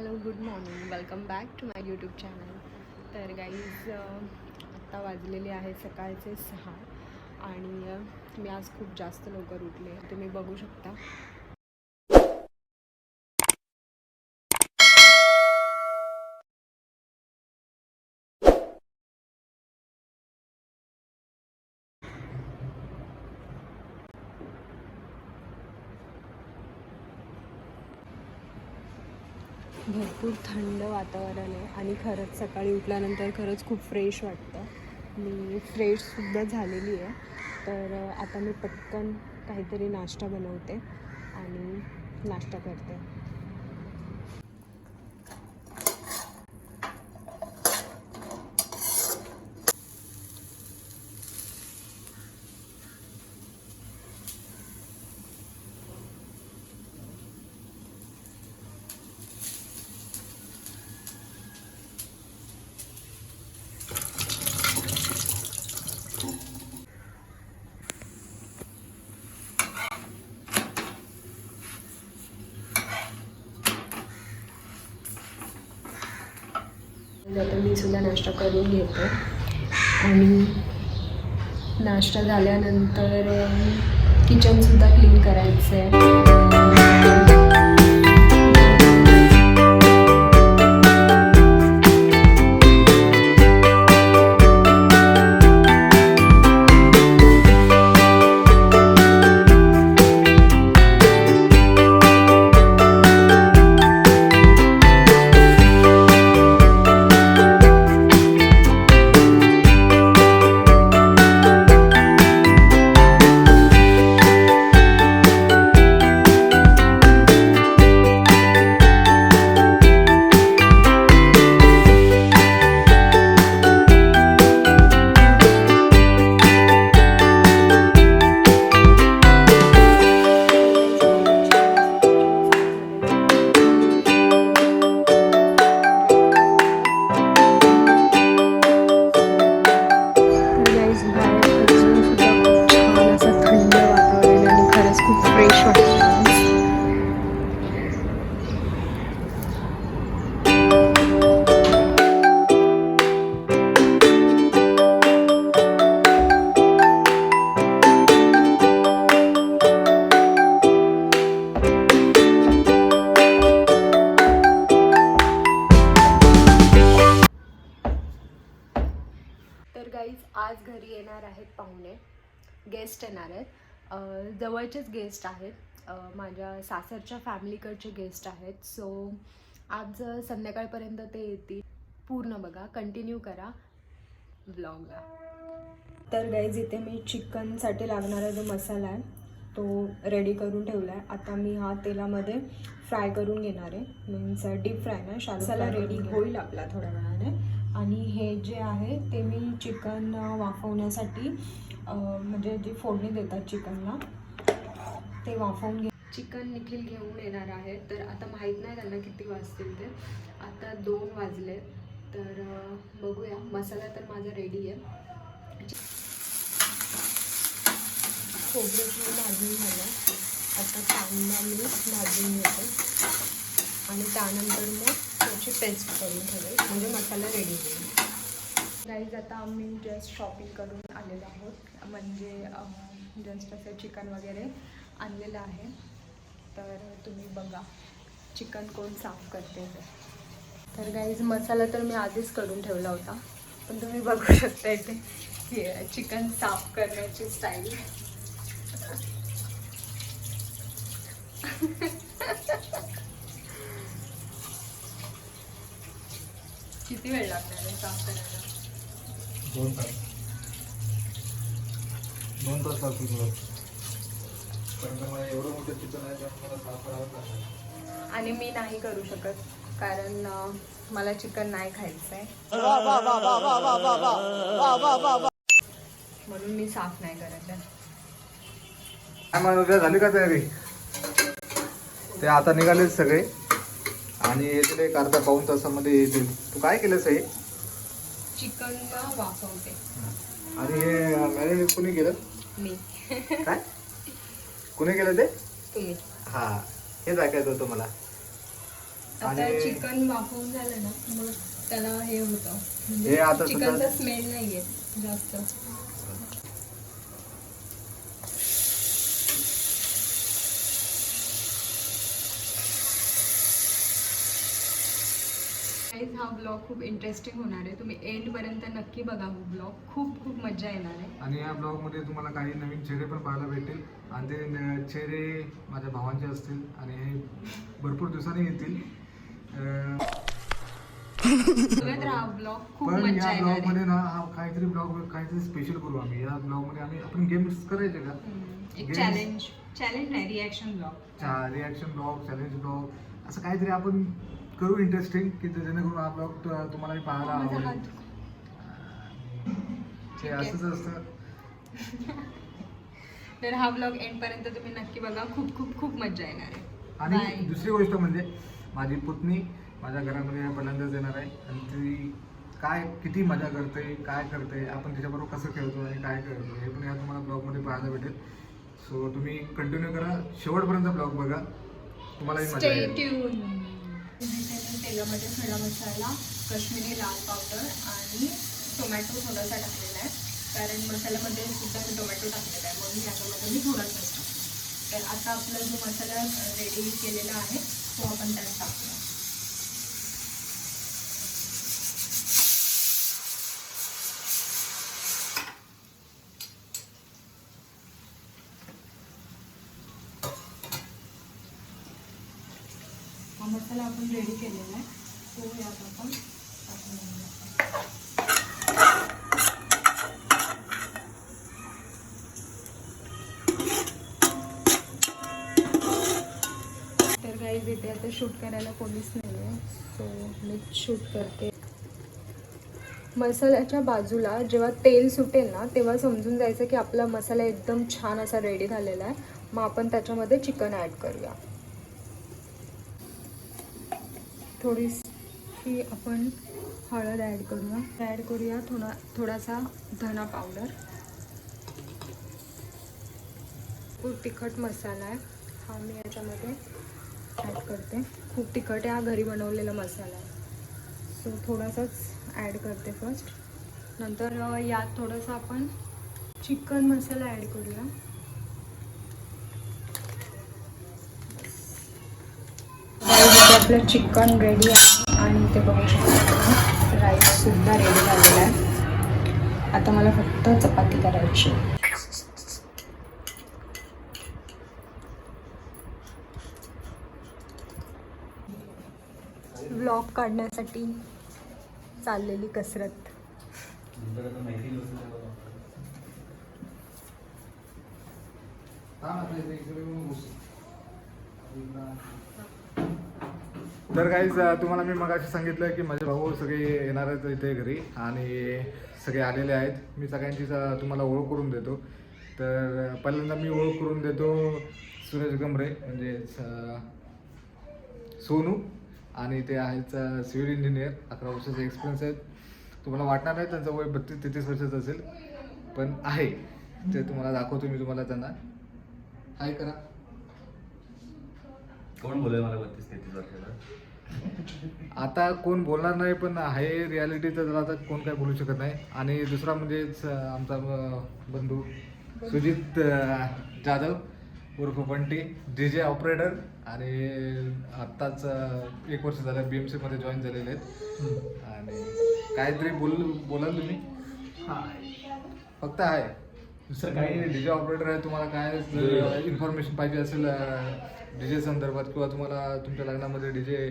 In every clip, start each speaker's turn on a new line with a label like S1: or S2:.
S1: Hello good morning welcome back to my YouTube channel तर guys आत्ता वाजलेले आहे सकाळचे सहा आणि मी आज खूप जास्त लवकर उठले. तुम्ही बघू शकता. भरपूर थंड वातावरण आहे आणि खरंच सकाळी उठल्यानंतर खरंच खूप फ्रेश वाटतं. मी फ्रेशसुद्धा झालेली आहे. तर आता मी पटकन काहीतरी नाश्ता बनवते आणि नाश्ता करते. आता मी सुद्धा नाश्ता करून घेते. आणि नाश्ता झाल्यानंतर किचनसुद्धा क्लीन करायचं आहे जवळचेच गेस्ट आहेत. माझ्या सासरच्या फॅमिलीकडचे गेस्ट आहेत. सो आज संध्याकाळपर्यंत ते येतील. पूर्ण बघा कंटिन्यू करा. ब्लॉगला तर गाईज इथे मी चिकनसाठी लागणारा जो मसाला आहे तो रेडी करून ठेवला आहे आता मी हा तेलामध्ये फ्राय करून घेणार आहे. मीन्स डीप फ्राय ना मसाला रेडी होईल आपला थोड्या वेळाने. आणि हे जे आहे ते मी चिकन वाफवण्यासाठी म्हणजे जी फोडणी देतात चिकनला ते वाफवून घे चिकन निखिल घेऊन येणार आहे. तर आता माहीत नाही त्यांना किती वाजतील ते. आता दोन वाजले. तर बघूया. मसाला तर माझा रेडी आहे. खोबरं भाजून झालं. आता कांदा मी भाजून घेते. आणि त्यानंतर मग त्याची पेस्ट करून ठेवेल म्हणजे मसाला रेडी होईल. गाईज आता आम्ही जस्ट शॉपिंग करून आलेलो आहोत. म्हणजे जस्ट असं चिकन वगैरे. आणलेलं आहे. तर तुम्ही बघा चिकन कोण साफ करते ते तर गाईज मसाला तर मी आधीच करून ठेवला होता. पण तुम्ही बघू शकता इथे हे चिकन साफ करण्याची स्टाईल किती वेळ लागणार आहे साफ करायला?
S2: दोन तास. दोन तास लागतील एवढं मोठं चिकन आहे त्यामुळे मला साफ करावंच लागणार
S1: आणि मी नाही करू शकत कारण मला चिकन नाही खायचं आहे म्हणून मी साफ नाही करत आहे
S2: झाली का तयारी ते आता निघाले सगळे आणि येतील एक अर्धा पाऊन तासामध्ये येतील तू काय केलंस हे
S1: चिकन वाफवते
S2: आणि हे मॅरिनेट कोणी केलं
S1: मी
S2: काय कोणी केलं ते?
S1: तुम्ही
S2: हा हेच ऐकायचं होतं मला.
S1: आता
S2: आणि-
S1: चिकन वाफवून झालं ना मग त्याला हे होतं.
S2: हे
S1: म्हणजे
S2: आता
S1: चिकनचा स्मेल नाही येत जास्त. Guys, हा ब्लॉग खूप इंटरेस्टिंग होणार आहे. तुम्ही एंड पर्यंत नक्की बघा हा ब्लॉग खूप खूप मजा येणार आहे.
S2: आणि या ब्लॉगमध्ये तुम्हाला काही नवीन चेहरे पण पाहायला भेटतील. आणि ते न- चेहरे माझ्या भावांचे असतील आणि हे भरपूर दिवसांनी येतील. अं,
S1: बघत राहा ब्लॉग खूप
S2: पण
S1: मजा
S2: या
S1: येणार
S2: ब्लॉगमध्ये
S1: आहे.
S2: ना हा काहीतरी ब्लॉग काहीतरी स्पेशल करू आम्ही. या ब्लॉगमध्ये आम्ही आपण गेम्स करायचे का?
S1: हम्म, एक. चॅलेंज चॅलेंज नाही reaction blog
S2: reaction blog challenge blog असं काहीतरी आपण करू इंटरेस्टिंग की जे- जेणेकरून हा ब्लॉग तुम्हाला पाहायला
S1: माझा
S2: आवडेल.
S1: हात.
S2: ते असंच असतं.
S1: तर हा ब्लॉग एंड पर्यंत तुम्ही नक्की बघा. खूप खूप खूप मजा येणार आहे.
S2: आणि
S1: Bye.
S2: दुसरी गोष्ट म्हणजे माझी पुतणी माझ्या घरामध्ये पहिल्यांदाच येणार आहे. आणि ती काय किती मजा करते काय करते आपण तिच्याबरोबर कसं खेळतो आणि काय करतो हे पण या तुम्हाला ब्लॉगमध्ये पाहायला भेटेल. सो तुम्ही कंटिन्यू करा. शेवटपर्यंत ब्लॉग बघा. तुम्हालाही मजा येईल.
S1: ट्यून तेलामध्ये खडा मसाला काश्मिरी लाल पावडर आणि टोमॅटो थोडासा टाकलेला आहे. कारण मसाल्यामध्ये सुद्धा मी टोमॅटो टाकलेला आहे. म्हणून याच्यामध्ये मी थोडासाच टाकतो. तर आता आपला जो मसाला रेडी केलेला आहे तो आपण त्यात टाकूया. मसाला आपण रेडी केलेला आहे. तो यात आपण टाकून तर काही इथे आता शूट करायला कोणीच नाही आहे सो मी शूट करते. मसाल्याच्या बाजूला जेव्हा तेल सुटेल ना तेव्हा समजून जायचं की आपला मसाला एकदम छान असा रेडी झालेला आहे. मग आपण त्याच्यामध्ये चिकन ॲड करूया. थोडीशी आपण हळद ॲड करूया. ॲड करूया थोडा थोडासा धना पावडर. खूप तिखट मसाला आहे. हा मी याच्यामध्ये ॲड करते. खूप तिखट आहे हा घरी बनवलेला मसाला आहे. सो थोडासाच ॲड करते फर्स्ट नंतर यात थोडंसं आपण चिकन मसाला ॲड करूया Guys, इथे आपलं चिकन रेडी आहे आणि ते बघू शकता. राईससुद्धा रेडी झालेला आहे. आता मला फक्त चपाती करायची व्लॉग काढण्यासाठी चाललेली कसरत.
S2: तर काहीच तुम्हाला मी मगाशी सांगितलं की माझे भाऊ सगळे येणार आहेत इथे घरी आणि सगळे आलेले आहेत. मी सगळ्यांची स- तुम्हाला ओळख करून देतो. तर पहिल्यांदा मी ओळख करून देतो सुरेश गमरे म्हणजे सोनू. आणि ते आहेत सिव्हिल इंजिनियर अकरा वर्षाचा एक्सपिरियन्स आहेत. तुम्हाला वाटणार नाही त्यांचं वय बत्तीस तेहतीस वर्षाचं असेल पण आहे. ते तुम्हाला दाखवतो मी तुम्हाला त्यांना. हाय करा.
S3: कोण बोलेल मला बत्तीस तेहतीस वर्षाला?
S2: आता कोण बोलणार नाही पण आहे रियालिटी तर आता कोण काय बोलू शकत नाही. आणि दुसरा म्हणजेच आमचा बंधू सुजित जाधव उर्फ बंटी डी जे ऑपरेटर आणि आत्ताच एक वर्ष झालं बी एम सीमध्ये जॉईन झालेले आहेत. आणि काहीतरी बोल बोलाल तुम्ही? फक्त आहे. दुसरं काही डी जे ऑपरेटर आहे तुम्हाला काय इन्फॉर्मेशन पाहिजे असेल डी जे संदर्भात किंवा तुम्हाला तुमच्या लग्नामध्ये डी जे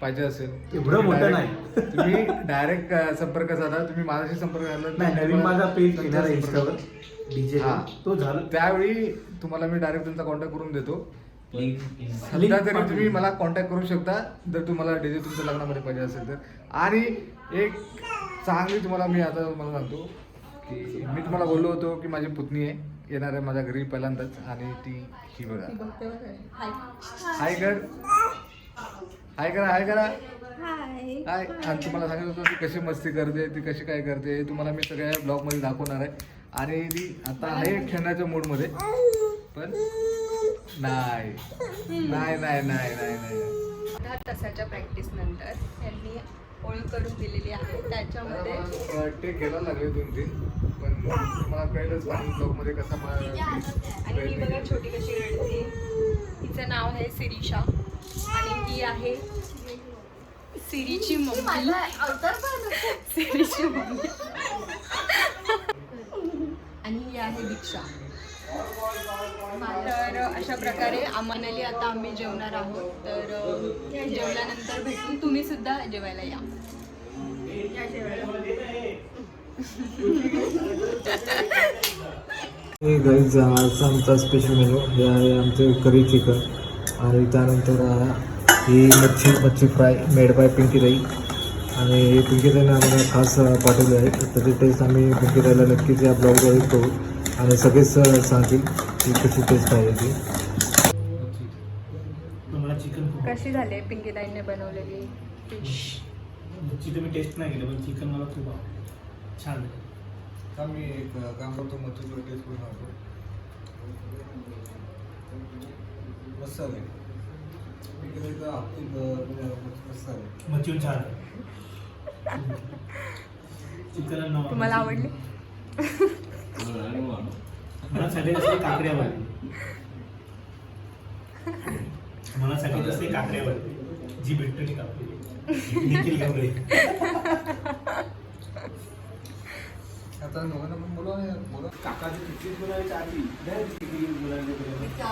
S2: पाहिजे असेल
S3: एवढं
S2: तुम्ही
S3: मोठं
S2: direct- तुम्ही डायरेक्ट संपर्क साधा. तुम्ही माझ्याशी संपर्क साधला तर
S3: नाही नवीन
S2: तुम्हाला
S3: माझा पेज
S2: त्यांचा
S3: येणार आहे
S2: संपर्क-
S3: इंस्टावर डीजे
S2: हा.
S3: तो झाला.
S2: त्यावेळी तुम्हाला मी डायरेक्ट त्यांचा कॉन्टॅक्ट करून देतो.
S3: लिंक
S2: सध्या तरी तुम्ही मला कॉन्टॅक्ट करू शकता जर तुम्हाला डीजे तुमच्या लग्नामध्ये पाहिजे असेल तर. आणि एक चांगली तुम्हाला मी आता मला सांगतो की मी तुम्हाला बोललो होतो की माझी पुतणी आहे येणार आहे माझ्या घरी पहिल्यांदाच आणि ती ही बघा.
S1: हाय.
S2: हाय. कर. हाय करा हाय करा.
S1: हाय.
S2: आणि तुम्हाला सांगत होतो ती कशी मस्ती करते ती कशी काय करते तुम्हाला मी सगळ्या ब्लॉगमध्ये दाखवणार आहे. आणि ती आता आहे खेळण्याच्या मूडमध्ये पण नाही. नाही नाही नाही नाही
S1: तासाच्या प्रॅक्टिस नंतर यांनी ओळख करून दिलेली आहे. त्याच्यामध्ये
S2: टेक घ्यायला लागले दोन तीन पण मला कळलंच पण ब्लॉगमध्ये कसा मला
S1: आणि ही बघा छोटी कशी रडते. हिचं नाव आहे सिरिशा आणि ही आहे सिरीची मम्मी. सिरीची मम्मी. आणि ही आहे दीक्षा. तर अशा प्रकारे आम्हानाली आता आम्ही जेवणार आहोत. तर जेवल्यानंतर भेटून तुम्ही सुद्धा जेवायला या.
S4: गाईज आजचा आमचा स्पेशल मेनू हे आहे आमचे करी चिकन आणि त्यानंतर ही मच्छी मच्छी फ्राय मेड बाय पिंकी ताई आणि हे पिंकी ताईने आम्हाला खास पाठवली आहे. तर त्याची टेस्ट आम्ही पिंकी ताईला नक्कीच या ब्लॉगद्वारे करू आणि सगळेच सांगतील की कशी टेस्ट आहे ती.
S5: मला चिकन खूप
S1: कशी झाली बनवलेली फिश
S5: मच्छी तर मी टेस्ट नाही केलं पण चिकन मला खूप छान. आहे.
S2: आम्ही एक काम करतो मग तुझं टेस्ट करून आणतो मस्त
S5: मच्छी छान. चिकन
S1: तुम्हाला आवडली?
S5: मला सगळ्यात जास्त काकडी आवडली मला सगळ्यात जास्त काकडी आवडली जी भेटतो ती काकडी. निखिल काकडी.
S2: आता दोघांना पण बोलवा ना, बोला
S5: काकाची पिक्चर बोलायच्या आधी. direct किती बोलायला गेलं.